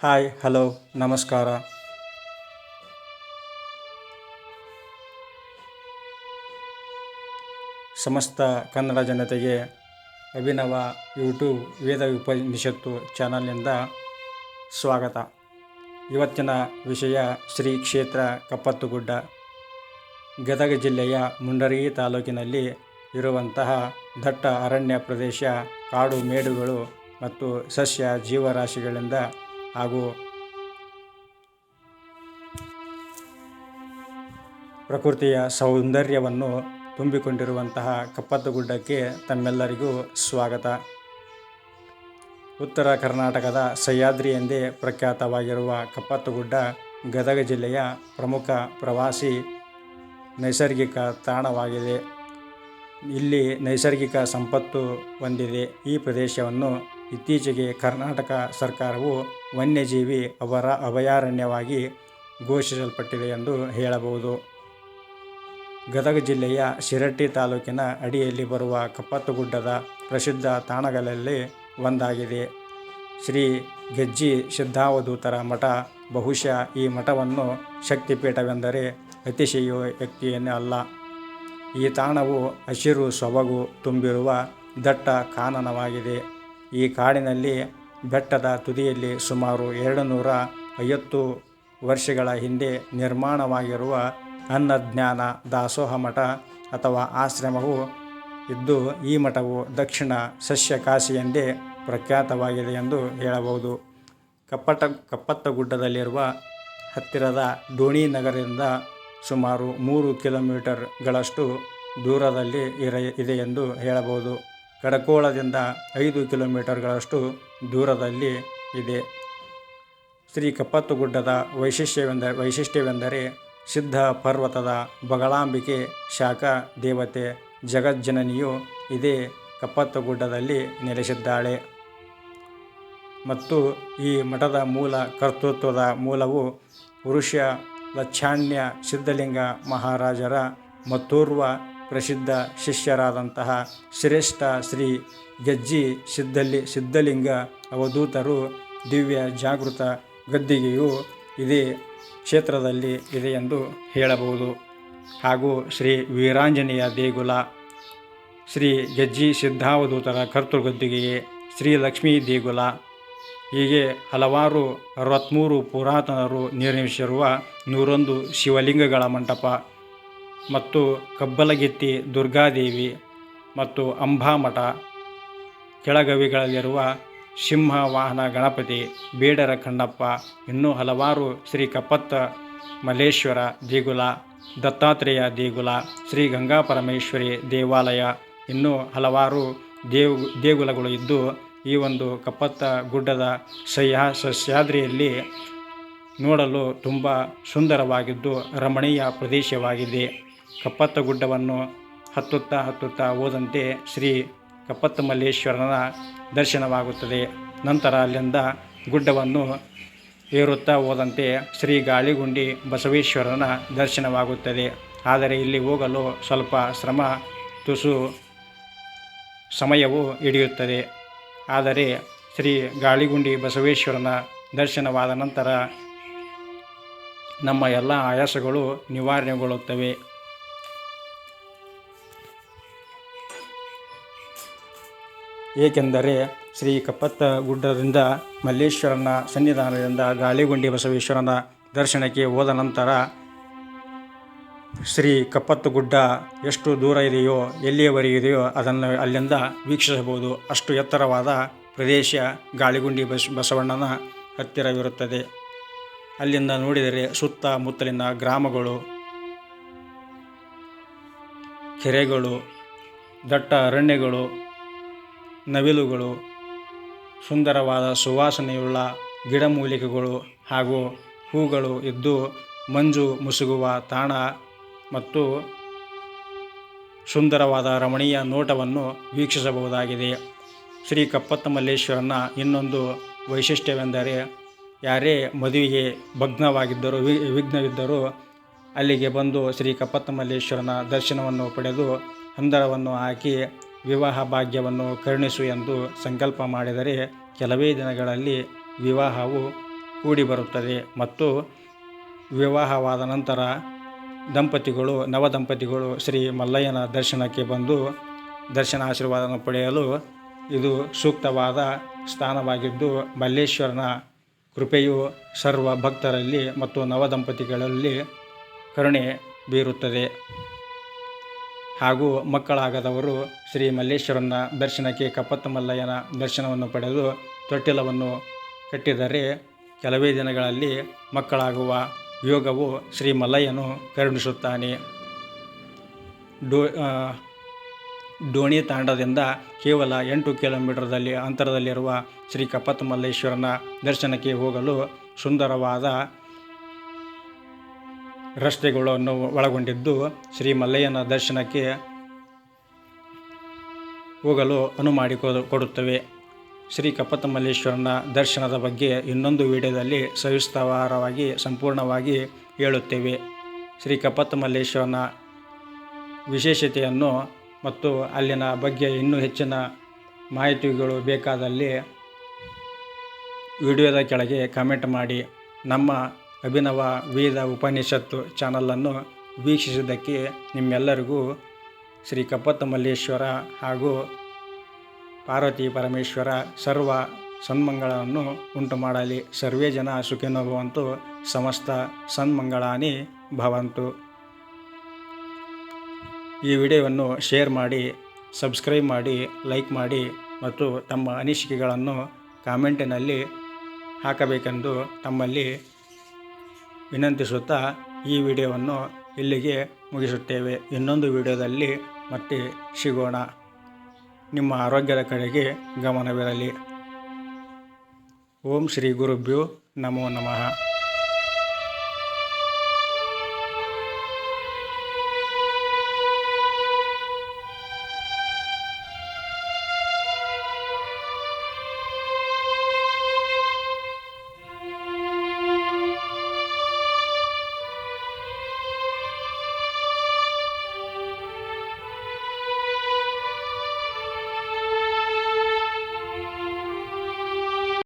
Hi hello ನಮಸ್ಕಾರ ಸಮಸ್ತ ಕನ್ನಡ ಜನತೆಗೆ ಅಭಿನವ ಯೂಟ್ಯೂಬ್ ವೇದ ಉಪನಿಷತ್ತು ಚಾನಲ್ನಿಂದ ಸ್ವಾಗತ ಇವತ್ತಿನ ವಿಷಯ ಶ್ರೀ ಕ್ಷೇತ್ರ ಕಪ್ಪತ್ತುಗುಡ್ಡ ಗದಗ ಜಿಲ್ಲೆಯ ಮುಂಡರಗಿ ತಾಲೂಕಿನಲ್ಲಿ ಇರುವಂತಹ ದಟ್ಟ ಅರಣ್ಯ ಪ್ರದೇಶ, ಕಾಡು ಮೇಡುಗಳು ಮತ್ತು ಸಸ್ಯ ಜೀವರಾಶಿಗಳಿಂದ ಹಾಗೂ ಪ್ರಕೃತಿಯ ಸೌಂದರ್ಯವನ್ನು ತುಂಬಿಕೊಂಡಿರುವಂತಹ ಕಪ್ಪತ್ತಗುಡ್ಡಕ್ಕೆ ತಮ್ಮೆಲ್ಲರಿಗೂ ಸ್ವಾಗತ. ಉತ್ತರ ಕರ್ನಾಟಕದ ಸಹ್ಯಾದ್ರಿ ಎಂದೇ ಪ್ರಖ್ಯಾತವಾಗಿರುವ ಕಪ್ಪತ್ತಗುಡ್ಡ ಗದಗ ಜಿಲ್ಲೆಯ ಪ್ರಮುಖ ಪ್ರವಾಸಿ ನೈಸರ್ಗಿಕ ತಾಣವಾಗಿದೆ. ಇಲ್ಲಿ ನೈಸರ್ಗಿಕ ಸಂಪತ್ತು ಹೊಂದಿದೆ. ಈ ಪ್ರದೇಶವನ್ನು ಇತ್ತೀಚೆಗೆ ಕರ್ನಾಟಕ ಸರ್ಕಾರವು ವನ್ಯಜೀವಿ ಅವರ ಅಭಯಾರಣ್ಯವಾಗಿ ಘೋಷಿಸಲ್ಪಟ್ಟಿದೆ ಎಂದು ಹೇಳಬಹುದು. ಗದಗ ಜಿಲ್ಲೆಯ ಶಿರಟ್ಟಿ ತಾಲೂಕಿನ ಅಡಿಯಲ್ಲಿ ಬರುವ ಕಪ್ಪತ್ತುಗುಡ್ಡದ ಪ್ರಸಿದ್ಧ ತಾಣಗಳಲ್ಲಿ ಒಂದಾಗಿದೆ. ಶ್ರೀ ಗೆಜ್ಜಿ ಸಿದ್ಧಾವಧೂತರ ಮಠ ಬಹುಶಃ ಈ ಮಠವನ್ನು ಶಕ್ತಿಪೀಠವೆಂದರೆ ಅತಿಶಯೋಕ್ತಿಯನ್ನೇ ಅಲ್ಲ. ಈ ತಾಣವು ಹಸಿರು ಸೊಬಗು ತುಂಬಿರುವ ದಟ್ಟ ಕಾನನವಾಗಿದೆ. ಈ ಕಾಡಿನಲ್ಲಿ ಬೆಟ್ಟದ ತುದಿಯಲ್ಲಿ ಸುಮಾರು ಎರಡು ನೂರ ಐವತ್ತು ವರ್ಷಗಳ ಹಿಂದೆ ನಿರ್ಮಾಣವಾಗಿರುವ ಅನ್ನಜ್ಞಾನ ದಾಸೋಹ ಮಠ ಅಥವಾ ಆಶ್ರಮವು ಇದ್ದು, ಈ ಮಠವು ದಕ್ಷಿಣ ಸಸ್ಯ ಕಾಶಿ ಎಂದೇ ಪ್ರಖ್ಯಾತವಾಗಿದೆ ಎಂದು ಹೇಳಬಹುದು. ಕಪ್ಪಟ ಕಪ್ಪತ್ತಗುಡ್ಡದಲ್ಲಿರುವ ಹತ್ತಿರದ ಡೋಣಿ ನಗರದಿಂದ ಸುಮಾರು ಮೂರು ಕಿಲೋಮೀಟರ್ಗಳಷ್ಟು ದೂರದಲ್ಲಿ ಇರ, ಇದೆ ಎಂದು ಹೇಳಬಹುದು. ಕಡಕೋಳದಿಂದ ಐದು ಕಿಲೋಮೀಟರ್ಗಳಷ್ಟು ದೂರದಲ್ಲಿ ಇದೆ. ಶ್ರೀ ಕಪ್ಪತ್ತುಗುಡ್ಡದ ವೈಶಿಷ್ಟ್ಯವೆಂದ, ವೈಶಿಷ್ಟ್ಯವೆಂದರೆ ಸಿದ್ಧ ಪರ್ವತದ ಬಗಳಾಂಬಿಕೆ ಶಾಖ ದೇವತೆ ಜಗಜ್ಜನನಿಯು ಇದೇ ಕಪ್ಪತ್ತುಗುಡ್ಡದಲ್ಲಿ ನೆಲೆಸಿದ್ದಾಳೆ. ಮತ್ತು ಈ ಮಠದ ಮೂಲ ಕರ್ತೃತ್ವದ ಮೂಲವು ಪುರುಷ ಲಚ್ಛಾಣ್ಯ ಸಿದ್ಧಲಿಂಗ ಮಹಾರಾಜರ ಮತ್ತೋರ್ವ ಪ್ರಸಿದ್ಧ ಶಿಷ್ಯರಾದಂತಹ ಶ್ರೇಷ್ಠ ಶ್ರೀ ಗಜ್ಜಿ ಸಿದ್ಧಲಿ, ಸಿದ್ಧಲಿಂಗ ಅವಧೂತರು ದಿವ್ಯ ಜಾಗೃತ ಗದ್ದಿಗೆಯು ಇದೇ ಕ್ಷೇತ್ರದಲ್ಲಿ ಇದೆ ಎಂದು ಹೇಳಬಹುದು. ಹಾಗೂ ಶ್ರೀ ವೀರಾಂಜನೇಯ ದೇಗುಲ, ಶ್ರೀ ಗಜ್ಜಿ ಸಿದ್ಧಾವಧೂತರ ಕರ್ತೃಗದ್ದಿಗೆಯೇ ಶ್ರೀ ಲಕ್ಷ್ಮೀ ದೇಗುಲ. ಹೀಗೆ ಹಲವಾರು ಅರವತ್ತ್ಮೂರು ಪುರಾತನರು ನಿರ್ಮಿಸಿರುವ ನೂರೊಂದು ಶಿವಲಿಂಗಗಳ ಮಂಟಪ ಮತ್ತು ಕಬ್ಬಲಗಿತ್ತಿ ದುರ್ಗಾದೇವಿ ಮತ್ತು ಅಂಬಾಮಠ. ಕೆಳಗವಿಗಳಲ್ಲಿರುವ ಸಿಂಹ ವಾಹನ ಗಣಪತಿ, ಬೇಡರ ಕಣ್ಣಪ್ಪ, ಇನ್ನೂ ಹಲವಾರು ಶ್ರೀ ಕಪ್ಪತ್ತ ಮಲ್ಲೇಶ್ವರ ದೇಗುಲ, ದತ್ತಾತ್ರೇಯ ದೇಗುಲ, ಶ್ರೀ ಗಂಗಾ ಪರಮೇಶ್ವರಿ ದೇವಾಲಯ, ಇನ್ನೂ ಹಲವಾರು ದೇವ್, ದೇಗುಲಗಳು ಇದ್ದು ಈ ಒಂದು ಕಪ್ಪತ್ತ ಗುಡ್ಡದ ಸಹ್ಯಾ ಸಸ್ಯಾದ್ರಿಯಲ್ಲಿ ನೋಡಲು ತುಂಬ ಸುಂದರವಾಗಿದ್ದು ರಮಣೀಯ ಪ್ರದೇಶವಾಗಿದೆ. ಕಪ್ಪತ್ತ ಗುಡ್ಡವನ್ನು ಹತ್ತುತ್ತಾ ಹತ್ತುತ್ತಾ ಹೋದಂತೆ ಶ್ರೀ ಕಪ್ಪತ್ತ ಮಲ್ಲೇಶ್ವರನ ದರ್ಶನವಾಗುತ್ತದೆ. ನಂತರ ಅಲ್ಲಿಂದ ಗುಡ್ಡವನ್ನು ಏರುತ್ತಾ ಹೋದಂತೆ ಶ್ರೀ ಗಾಳಿಗುಂಡಿ ಬಸವೇಶ್ವರನ ದರ್ಶನವಾಗುತ್ತದೆ. ಆದರೆ ಇಲ್ಲಿ ಹೋಗಲು ಸ್ವಲ್ಪ ಶ್ರಮ, ತುಸು ಸಮಯವು ಹಿಡಿಯುತ್ತದೆ. ಆದರೆ ಶ್ರೀ ಗಾಳಿಗುಂಡಿ ಬಸವೇಶ್ವರನ ದರ್ಶನವಾದ ನಂತರ ನಮ್ಮ ಎಲ್ಲ ಆಯಾಸಗಳು ನಿವಾರಣೆಗೊಳ್ಳುತ್ತವೆ. ಏಕೆಂದರೆ ಶ್ರೀ ಕಪ್ಪತ್ತ ಗುಡ್ಡದಿಂದ ಮಲ್ಲೇಶ್ವರನ ಸನ್ನಿಧಾನದಿಂದ ಗಾಳಿಗುಂಡಿ ಬಸವೇಶ್ವರನ ದರ್ಶನಕ್ಕೆ ಹೋದ ನಂತರ ಶ್ರೀ ಕಪ್ಪತ್ತು ಗುಡ್ಡ ಎಷ್ಟು ದೂರ ಇದೆಯೋ, ಎಲ್ಲಿಯವರೆಗೆ ಇದೆಯೋ ಅದನ್ನು ಅಲ್ಲಿಂದ ವೀಕ್ಷಿಸಬಹುದು. ಅಷ್ಟು ಎತ್ತರವಾದ ಪ್ರದೇಶ ಗಾಳಿಗುಂಡಿ ಬಸ್, ಬಸವಣ್ಣನ ಹತ್ತಿರವಿರುತ್ತದೆ. ಅಲ್ಲಿಂದ ನೋಡಿದರೆ ಸುತ್ತಮುತ್ತಲಿನ ಗ್ರಾಮಗಳು, ಕೆರೆಗಳು, ದಟ್ಟ ಅರಣ್ಯಗಳು ನವಿಲುಗಳು, ಸುಂದರವಾದ ಸುವಾಸನೆಯುಳ್ಳ ಗಿಡಮೂಲಿಕೆಗಳು ಹಾಗೂ ಹೂಗಳು ಇದ್ದು ಮಂಜು ಮುಸುಗುವ ತಾಣ ಮತ್ತು ಸುಂದರವಾದ ರಮಣೀಯ ನೋಟವನ್ನು ವೀಕ್ಷಿಸಬಹುದಾಗಿದೆ. ಶ್ರೀ ಕಪ್ಪತ್ತ ಮಲ್ಲೇಶ್ವರನ ಇನ್ನೊಂದು ವೈಶಿಷ್ಟ್ಯವೆಂದರೆ, ಯಾರೇ ಮದುವೆಗೆ ಭಗ್ನವಾಗಿದ್ದರೂ ವಿಘ್ನವಿದ್ದರೂ ಅಲ್ಲಿಗೆ ಬಂದು ಶ್ರೀ ಕಪ್ಪತ್ತ ಮಲ್ಲೇಶ್ವರನ ದರ್ಶನವನ್ನು ಪಡೆದು ಹಂದರವನ್ನು ಹಾಕಿ ವಿವಾಹ ಭಾಗ್ಯವನ್ನು ಕರುಣಿಸು ಎಂದು ಸಂಕಲ್ಪ ಮಾಡಿದರೆ ಕೆಲವೇ ದಿನಗಳಲ್ಲಿ ವಿವಾಹವು ಕೂಡಿಬರುತ್ತದೆ ಮತ್ತು ವಿವಾಹವಾದ ನಂತರ ದಂಪತಿಗಳು, ನವ ದಂಪತಿಗಳು ಶ್ರೀ ಮಲ್ಲಯ್ಯನ ದರ್ಶನಕ್ಕೆ ಬಂದು ದರ್ಶನ ಆಶೀರ್ವಾದವನ್ನು ಪಡೆಯಲು ಇದು ಸೂಕ್ತವಾದ ಸ್ಥಾನವಾಗಿದ್ದು, ಮಲ್ಲೇಶ್ವರನ ಕೃಪೆಯು ಸರ್ವ ಭಕ್ತರಲ್ಲಿ ಮತ್ತು ನವ ದಂಪತಿಗಳಲ್ಲಿ ಕರುಣೆ ಬೀರುತ್ತದೆ. ಹಾಗೂ ಮಕ್ಕಳಾಗದವರು ಶ್ರೀ ಮಲ್ಲೇಶ್ವರನ ದರ್ಶನಕ್ಕೆ ಕಪ್ಪತ್ತ ಮಲ್ಲಯ್ಯನ ದರ್ಶನವನ್ನು ಪಡೆದು ತೊಟ್ಟಿಲವನ್ನು ಕಟ್ಟಿದರೆ ಕೆಲವೇ ದಿನಗಳಲ್ಲಿ ಮಕ್ಕಳಾಗುವ ಯೋಗವು ಶ್ರೀ ಮಲ್ಲಯ್ಯನು ಕರುಣಿಸುತ್ತಾನೆ. ಡೋ ಡೋಣಿ ತಾಂಡದಿಂದ ಕೇವಲ ಎಂಟು ಕಿಲೋಮೀಟರ್ದಲ್ಲಿ, ಅಂತರದಲ್ಲಿರುವ ಶ್ರೀ ಕಪ್ಪತ್ತ ಮಲ್ಲೇಶ್ವರನ ದರ್ಶನಕ್ಕೆ ಹೋಗಲು ಸುಂದರವಾದ ರಸ್ತೆಗಳನ್ನು ಒಳಗೊಂಡಿದ್ದು ಶ್ರೀ ಮಲ್ಲಯ್ಯನ ದರ್ಶನಕ್ಕೆ ಹೋಗಲು ಅನು ಕೊಡುತ್ತವೆ. ಶ್ರೀ ಕಪ್ಪತ್ತಮಲ್ಲೇಶ್ವರನ ದರ್ಶನದ ಬಗ್ಗೆ ಇನ್ನೊಂದು ವಿಡಿಯೋದಲ್ಲಿ ಸವಿಸ್ತಾರವಾಗಿ ಸಂಪೂರ್ಣವಾಗಿ ಹೇಳುತ್ತೇವೆ. ಶ್ರೀ ಕಪ್ಪತ್ತಮಲ್ಲೇಶ್ವರನ ವಿಶೇಷತೆಯನ್ನು ಮತ್ತು ಅಲ್ಲಿನ ಬಗ್ಗೆ ಇನ್ನೂ ಹೆಚ್ಚಿನ ಮಾಹಿತಿಗಳು ಬೇಕಾದಲ್ಲಿ ವಿಡಿಯೋದ ಕೆಳಗೆ ಕಮೆಂಟ್ ಮಾಡಿ. ನಮ್ಮ ಅಭಿನವ ವೇದ ಉಪನಿಷತ್ತು ಚಾನಲನ್ನು ವೀಕ್ಷಿಸಿದ್ದಕ್ಕೆ ನಿಮ್ಮೆಲ್ಲರಿಗೂ ಶ್ರೀ ಕಪ್ಪತ್ತ ಮಲ್ಲೇಶ್ವರ ಹಾಗೂ ಪಾರ್ವತಿ ಪರಮೇಶ್ವರ ಸರ್ವ ಸನ್ಮಂಗಳವನ್ನು ಉಂಟು ಮಾಡಲಿ. ಸರ್ವೇ ಜನ ಸುಖಿನೋ ಭವಂತು ಸಮಸ್ತ ಸನ್ಮಂಗಳಾನಿ ಭವಂತು. ಈ ವಿಡಿಯೋವನ್ನು ಶೇರ್ ಮಾಡಿ, ಸಬ್ಸ್ಕ್ರೈಬ್ ಮಾಡಿ, ಲೈಕ್ ಮಾಡಿ ಮತ್ತು ತಮ್ಮ ಅನಿಸಿಕೆಗಳನ್ನು ಕಾಮೆಂಟಿನಲ್ಲಿ ಹಾಕಬೇಕೆಂದು ತಮ್ಮಲ್ಲಿ ವಿನಂತಿಸುತ್ತಾ ಈ ವಿಡಿಯೋವನ್ನು ಇಲ್ಲಿಗೆ ಮುಗಿಸುತ್ತೇವೆ. ಇನ್ನೊಂದು ವಿಡಿಯೋದಲ್ಲಿ ಮತ್ತೆ ಸಿಗೋಣ. ನಿಮ್ಮ ಆರೋಗ್ಯದ ಕಡೆಗೆ ಗಮನವಿರಲಿ. ಓಂ ಶ್ರೀ ಗುರುಭ್ಯೋ ನಮೋ ನಮಃ.